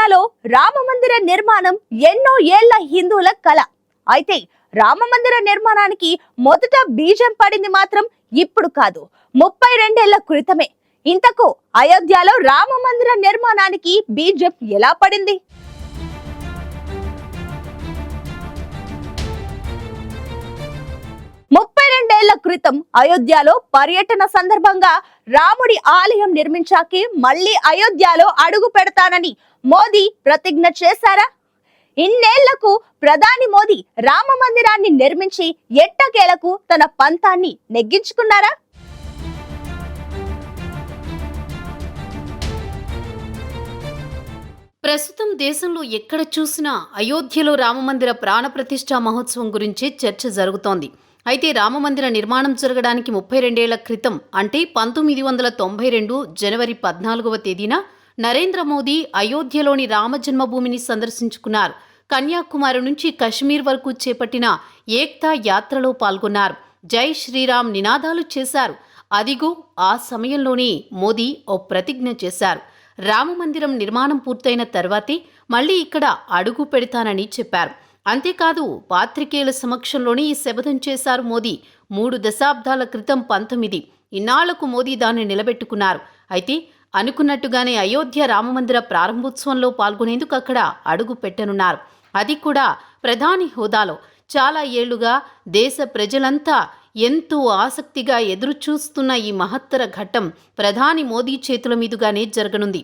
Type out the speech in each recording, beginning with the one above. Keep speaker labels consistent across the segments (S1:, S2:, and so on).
S1: అయోధ్యలో రామ మందిర నిర్మాణం ఎన్నో ఏళ్ళ హిందువుల కళ అయితే రామ మందిర నిర్మాణానికి మొదట బీజం పడింది మాత్రం ఇప్పుడు కాదు ముప్పై రెండేళ్ళ క్రితమే. ఇంతకు అయోధ్యలో రామ మందిర నిర్మాణానికి బీజం ఎలా పడింది? ముప్పై రెండేళ్ళ క్రితం అయోధ్యలో పర్యటన సందర్భంగా రాముడి ఆలయం నిర్మించాకే మళ్ళీ అయోధ్యలో అడుగు పెడతానని మోదీ ప్రతిజ్ఞ చేశారా? ఇన్నేళ్ళకు ప్రధాని మోదీ రామ మందిరాన్ని నిర్మించి ఎట్టకేలకు తన పంతాన్ని నెగ్గించుకున్నారా?
S2: ప్రస్తుతం దేశంలో ఎక్కడ చూసినా అయోధ్యలో రామమందిర ప్రాణప్రతిష్ఠా మహోత్సవం గురించి చర్చ జరుగుతోంది. అయితే రామమందిర నిర్మాణం జరగడానికి ముప్పై రెండేళ్ళ క్రితం అంటే పంతొమ్మిది వందల తొంభై రెండు జనవరి పద్నాలుగవ తేదీన నరేంద్ర మోదీ అయోధ్యలోని రామ జన్మభూమిని సందర్శించుకున్నారు. కన్యాకుమారి నుంచి కశ్మీర్ వరకు చేపట్టిన ఏక్తా యాత్రలో పాల్గొన్నారు. జై శ్రీరామ్ నినాదాలు చేశారు. అదిగో ఆ సమయంలోనే మోదీ ఓ ప్రతిజ్ఞ చేశారు. రామమందిరం నిర్మాణం పూర్తయిన తర్వాతే మళ్ళీ ఇక్కడ అడుగు పెడతానని చెప్పారు. అంతేకాదు పాత్రికేయుల సమక్షంలోనే ఈ శపథం చేశారు మోదీ. మూడు దశాబ్దాల క్రితం పంతొమ్మిది. ఇన్నాళ్ళకు మోదీ దాన్ని నిలబెట్టుకున్నారు. అయితే అనుకున్నట్టుగానే అయోధ్య రామమందిర ప్రారంభోత్సవంలో పాల్గొనేందుకు అక్కడ అడుగు పెట్టనున్నారు. అది కూడా ప్రధాని హోదాలో. చాలా ఏళ్ళుగా దేశ ప్రజలంతా ఎంతో ఆసక్తిగా ఎదురుచూస్తున్న ఈ మహత్తర ఘట్టం ప్రధాని మోదీ చేతుల మీదుగానే జరగనుంది.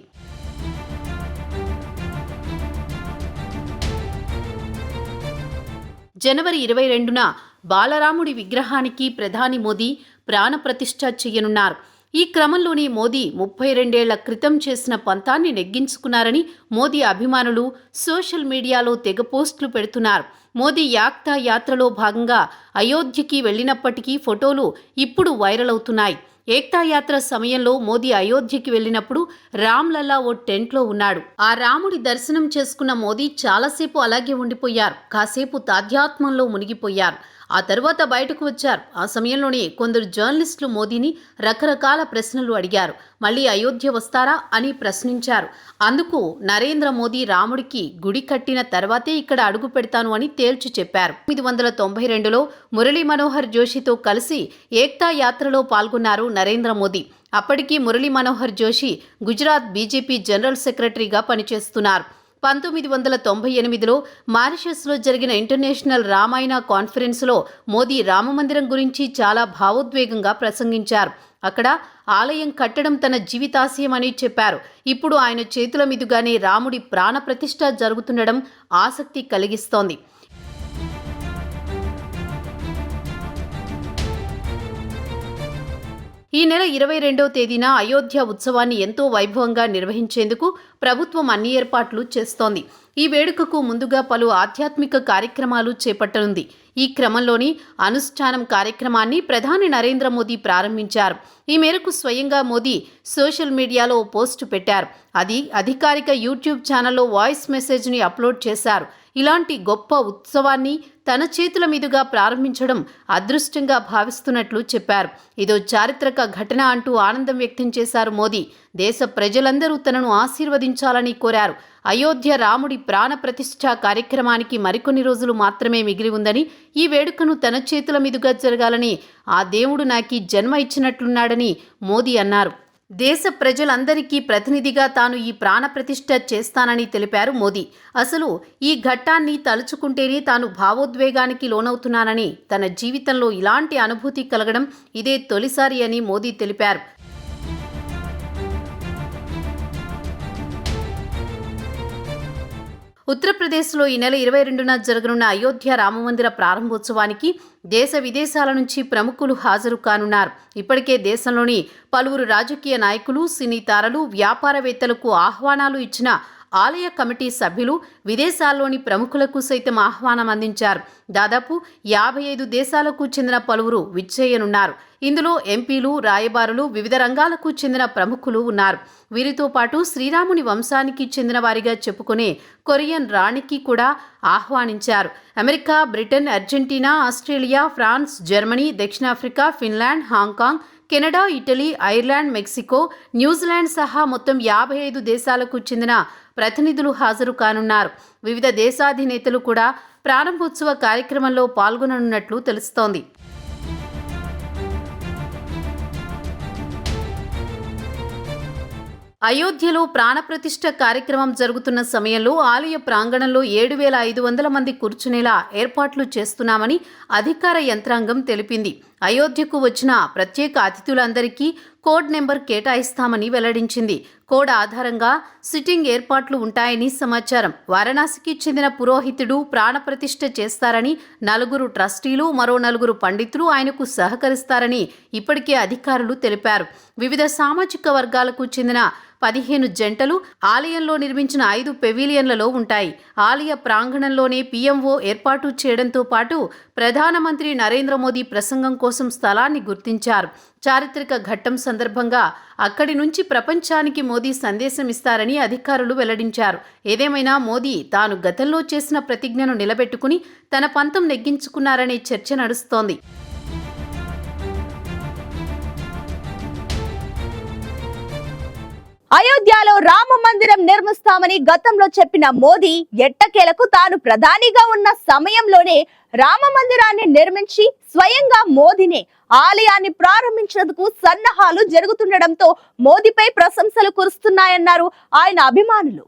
S2: జనవరి ఇరవై రెండున బాలరాముడి విగ్రహానికి ప్రధాని మోదీ ప్రాణప్రతిష్ఠ చేయనున్నారు. ఈ క్రమంలోనే మోదీ ముప్పై రెండేళ్ళ క్రితం చేసిన పంతాన్ని నెగ్గించుకున్నారని మోదీ అభిమానులు సోషల్ మీడియాలో తెగ పోస్టులు పెడుతున్నారు. మోదీ యాక్తా యాత్రలో భాగంగా అయోధ్యకి వెళ్ళినప్పటికీ ఫోటోలు ఇప్పుడు వైరల్ అవుతున్నాయి. ఏక్తా యాత్ర సమయంలో మోదీ అయోధ్యకి వెళ్ళినప్పుడు రామ్లల్లా ఓ టెంట్లో ఉన్నాడు. ఆ రాముడి దర్శనం చేసుకున్న మోదీ చాలాసేపు అలాగే ఉండిపోయారు. కాసేపు తాధ్యాత్మంలో మునిగిపోయారు. ఆ తర్వాత బయటకు వచ్చారు. ఆ సమయంలోనే కొందరు జర్నలిస్టులు మోదీని రకరకాల ప్రశ్నలు అడిగారు. మళ్ళీ అయోధ్య వస్తారా అని ప్రశ్నించారు. అందుకు నరేంద్ర మోదీ రాముడికి గుడి కట్టిన తర్వాతే ఇక్కడ అడుగు పెడతాను అని తేల్చి చెప్పారు. తొమ్మిది వందల తొంభై రెండులో మురళీ మనోహర్ జోషితో కలిసి ఏక్తా యాత్రలో పాల్గొన్నారు నరేంద్ర మోదీ. అప్పటికి మురళీ మనోహర్ జోషి గుజరాత్ బీజేపీ జనరల్ సెక్రటరీగా పనిచేస్తున్నారు. పంతొమ్మిది వందల తొంభై ఎనిమిదిలో మారిషస్లో జరిగిన ఇంటర్నేషనల్ రామాయణ కాన్ఫరెన్స్లో మోదీ రామమందిరం గురించి చాలా భావోద్వేగంగా ప్రసంగించారు. అక్కడ ఆలయం కట్టడం తన జీవితాశయమని చెప్పారు. ఇప్పుడు ఆయన చేతుల మీదుగానే రాముడి ప్రాణప్రతిష్ఠ జరుగుతుండడం ఆసక్తి కలిగిస్తోంది. ఈ నెల ఇరవై రెండవ తేదీన అయోధ్య ఉత్సవాన్ని ఎంతో వైభవంగా నిర్వహించేందుకు ప్రభుత్వం అన్ని ఏర్పాట్లు చేస్తోంది. ఈ వేడుకకు ముందుగా పలు ఆధ్యాత్మిక కార్యక్రమాలు చేపట్టనుంది. ఈ క్రమంలోని అనుష్ఠానం కార్యక్రమాన్ని ప్రధాని నరేంద్ర మోదీ ప్రారంభించారు. ఈ మేరకు స్వయంగా మోదీ సోషల్ మీడియాలో ఓ పోస్టు పెట్టారు. అది అధికారిక యూట్యూబ్ ఛానల్లో వాయిస్ మెసేజ్ని అప్లోడ్ చేశారు. ఇలాంటి గొప్ప ఉత్సవాన్ని తన చేతుల మీదుగా ప్రారంభించడం అదృష్టంగా భావిస్తున్నట్లు చెప్పారు. ఇదో చారిత్రక ఘటన అంటూ ఆనందం వ్యక్తం చేశారు మోదీ. దేశ ప్రజలందరూ తనను ఆశీర్వదించాలని కోరారు. అయోధ్య రాముడి ప్రాణ ప్రతిష్ఠ కార్యక్రమానికి మరికొన్ని రోజులు మాత్రమే మిగిలి ఉందని ఈ వేడుకను తన చేతుల మీదుగా జరగాలని ఆ దేవుడు నాకి జన్మ ఇచ్చినట్లున్నాడని మోదీ అన్నారు. దేశ ప్రజలందరికీ ప్రతినిధిగా తాను ఈ ప్రాణప్రతిష్ఠ చేస్తానని తెలిపారు మోదీ. అసలు ఈ ఘట్టాన్ని తలుచుకుంటేనే తాను భావోద్వేగానికి లోనవుతున్నానని తన జీవితంలో ఇలాంటి అనుభూతి కలగడం ఇదే తొలిసారి అని మోదీ తెలిపారు. ఉత్తరప్రదేశ్లో ఈ నెల ఇరవై రెండున జరగనున్న అయోధ్య రామమందిర ప్రారంభోత్సవానికి దేశ విదేశాల నుంచి ప్రముఖులు హాజరు కానున్నారు. ఇప్పటికే దేశంలోని పలువురు రాజకీయ నాయకులు సినీ తారలు వ్యాపారవేత్తలకు ఆహ్వానాలు ఇచ్చిన ఆలయ కమిటీ సభ్యులు విదేశాల్లోని ప్రముఖులకు సైతం ఆహ్వానం అందించారు. దాదాపు యాభై ఐదు దేశాలకు చెందిన పలువురు విచ్చేయనున్నారు. ఇందులో ఎంపీలు రాయబారులు వివిధ రంగాలకు చెందిన ప్రముఖులు ఉన్నారు. వీరితో పాటు శ్రీరాముని వంశానికి చెందిన వారిగా చెప్పుకునే కొరియన్ రాణికి కూడా ఆహ్వానించారు. America Britain Argentina Australia France Germany దక్షిణాఫ్రికా Finland Hong Kong Canada Italy Ireland Mexico New Zealand సహా మొత్తం యాభై ఐదు దేశాలకు చెందిన ప్రతినిధులు హాజరు కానున్నారు. వివిధ దేశాధినేతలు కూడా ప్రారంభోత్సవ కార్యక్రమంలో పాల్గొననున్నట్లు తెలుస్తోంది. అయోధ్యలో ప్రాణప్రతిష్ఠ కార్యక్రమం జరుగుతున్న సమయంలో ఆలయ ప్రాంగణంలో ఏడు వేల ఐదు వందల మంది కూర్చునేలా ఏర్పాట్లు చేస్తున్నామని అధికార యంత్రాంగం తెలిపింది. అయోధ్యకు వచ్చిన ప్రత్యేక అతిథులందరికీ కోడ్ నెంబర్ కేటాయిస్తామని వెల్లడించింది. కోడ్ ఆధారంగా సిట్టింగ్ ఏర్పాట్లు ఉంటాయని సమాచారం. వారణాసికి చెందిన పురోహితుడు ప్రాణప్రతిష్ఠ చేస్తారని నలుగురు ట్రస్టీలు మరో నలుగురు పండితులు ఆయనకు సహకరిస్తారని ఇప్పటికే అధికారులు తెలిపారు. వివిధ సామాజిక వర్గాలకు చెందిన పదిహేను జంటలు ఆలయంలో నిర్మించిన ఐదు పెవిలియన్లలో ఉంటాయి. ఆలయ ప్రాంగణంలోనే పీఎంఓ ఏర్పాటు చేయడంతో పాటు ప్రధానమంత్రి నరేంద్ర మోదీ ప్రసంగం కోసం స్థలాన్ని గుర్తించారు. చారిత్రక ఘట్టం సందర్భంగా అక్కడి నుంచి ప్రపంచానికి మోదీ సందేశం ఇస్తారని అధికారులు వెల్లడించారు. ఏదేమైనా మోదీ తాను గతంలో చేసిన ప్రతిజ్ఞను నిలబెట్టుకుని తన పంతం నెగ్గించుకున్నారనే చర్చ నడుస్తోంది.
S1: అయోధ్యలో రామ మందిరం నిర్మిస్తామని గతంలో చెప్పిన మోదీ ఎట్టకేలకు తాను ప్రధానిగా ఉన్న సమయంలోనే రామ మందిరాన్ని నిర్మించి స్వయంగా మోదీనే ఆలయాన్ని ప్రారంభించేందుకు సన్నాహాలు జరుగుతుండటంతో మోదీపై ప్రశంసలు కురుస్తున్నాయన్నారు ఆయన అభిమానులు.